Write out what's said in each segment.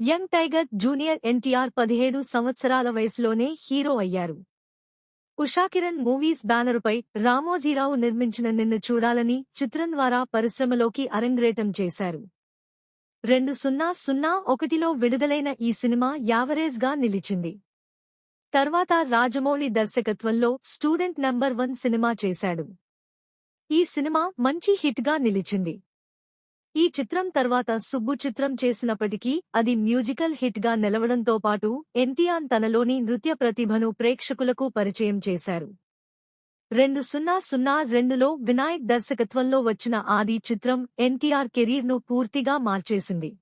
Young tiger junior NTR పదిహేడు సంవత్సరాల వయసులోనే హీరో అయ్యారు. ఉషాకిరణ్ మూవీస్ బ్యానరుపై రామోజీరావు నిర్మించిన నిన్ను చూడాలని చిత్రం ద్వారా పరిశ్రమలోకి అరంగ్రేటం చేశారు. రెండు సున్నా సున్నా ఒకటిలో విడుదలైన ఈ సినిమా యావరేజ్గా నిలిచింది. తర్వాత రాజమౌళి దర్శకత్వంలో స్టూడెంట్ నంబర్ వన్ సినిమా చేశాడు. ఈ సినిమా మంచి హిట్గా నిలిచింది. ఈ చిత్రం తర్వాత సుబ్బు చిత్రం చేసినప్పటికీ అది మ్యూజికల్ హిట్గా నిలవడంతో పాటు ఎన్టీఆర్ తనలోని నృత్య ప్రతిభను ప్రేక్షకులకు పరిచయం చేశారు. రెండు సున్నా సున్నా రెండులో వినాయక్ దర్శకత్వంలో వచ్చిన ఆది చిత్రం ఎన్టీఆర్ కెరీర్ను పూర్తిగా మార్చేసింది.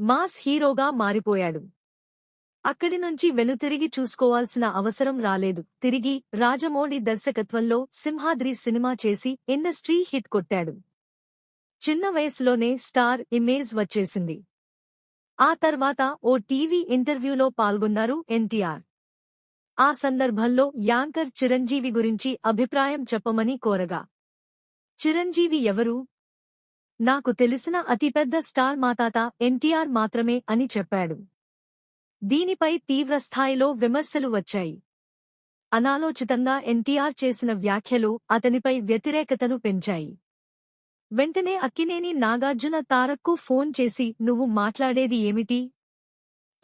మాస్ హీరోగా మారిపోయాడు. అక్కడి నుంచి వెనుతిరిగి చూసుకోవాల్సిన అవసరం రాలేదు. తిరిగి రాజమౌళి దర్శకత్వంలో సింహాద్రి సినిమా చేసి ఇండస్ట్రీ హిట్ కొట్టాడు. చిన్న వయసులోనే స్టార్ ఇమేజ్ వచ్చేసింది. ఆ తర్వాత ఓ టీవీ ఇంటర్వ్యూలో పాల్గొన్నారు ఎన్టీఆర్. ఆ సందర్భంలో యాంకర్ చిరంజీవి గురించి అభిప్రాయం చెప్పమని కోరగా చిరంజీవి ఎవరు? నాకు తెలిసిన అతిపెద్ద స్టార్ మాతాత ఎన్టీఆర్ మాత్రమే అని చెప్పాడు. దీనిపై తీవ్రస్థాయిలో విమర్శలు వచ్చాయి. అనాలోచితంగా ఎన్టీఆర్ చేసిన వ్యాఖ్యలు అతనిపై వ్యతిరేకతను పెంచాయి. వెంటనే అక్కినేని నాగార్జున తారక్కు ఫోన్ చేసి నువ్వు మాట్లాడేది ఏమిటి?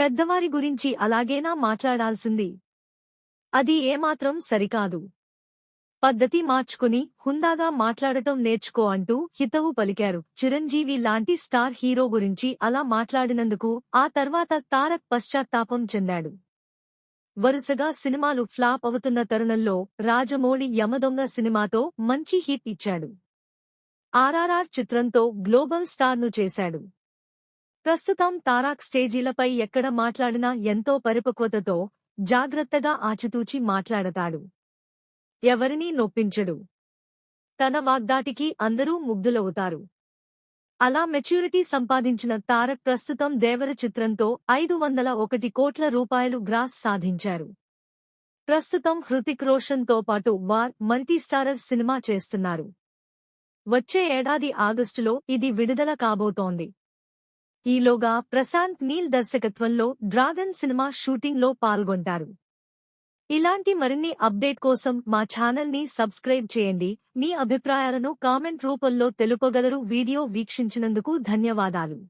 పెద్దవారి గురించి అలాగేనా మాట్లాడాల్సింది? అది ఏమాత్రం సరికాదు. పద్ధతి మార్చుకుని హుందాగా మాట్లాడటం నేర్చుకో అంటూ హితవు పలికారు. చిరంజీవి లాంటి స్టార్ హీరో గురించి అలా మాట్లాడినందుకు ఆ తర్వాత తారక్ పశ్చాత్తాపం చెందాడు. వరుసగా సినిమాలు ఫ్లాప్ అవుతున్న తరుణంలో రాజమౌళి యమదొంగ సినిమాతో మంచి హిట్ ఇచ్చాడు. ఆర్ఆర్ఆర్ చిత్రంతో గ్లోబల్ స్టార్ను చేశాడు. ప్రస్తుతం తారాక్ స్టేజీలపై ఎక్కడ మాట్లాడినా ఎంతో పరిపక్వతతో జాగ్రత్తగా ఆచితూచి మాట్లాడతాడు. ఎవరినీ నొప్పించడు. తన వాగ్దాటికి అందరూ ముగ్ధులవుతారు. అలా మెచ్యూరిటీ సంపాదించిన తారక్ ప్రస్తుతం దేవర చిత్రంతో ఐదు వందల ఒకటి కోట్ల రూపాయలు గ్రాస్ సాధించారు. ప్రస్తుతం హృతిక్ రోషన్తో పాటు వార్ మల్టీస్టారర్ సినిమా చేస్తున్నారు. వచ్చే ఏడాది ఆగస్టులో ఇది విడుదల కాబోతోంది. ఈలోగా ప్రశాంత్ నీల్ దర్శకత్వంలో డ్రాగన్ సినిమా షూటింగ్లో పాల్గొంటారు. ఇలాంటి మరిన్ని అప్డేట్ కోసం మా ఛానల్ని సబ్స్క్రైబ్ చేయండి. మీ అభిప్రాయాలను కామెంట్ రూపంలో తెలుపగలరు. వీడియో వీక్షించినందుకు ధన్యవాదాలు.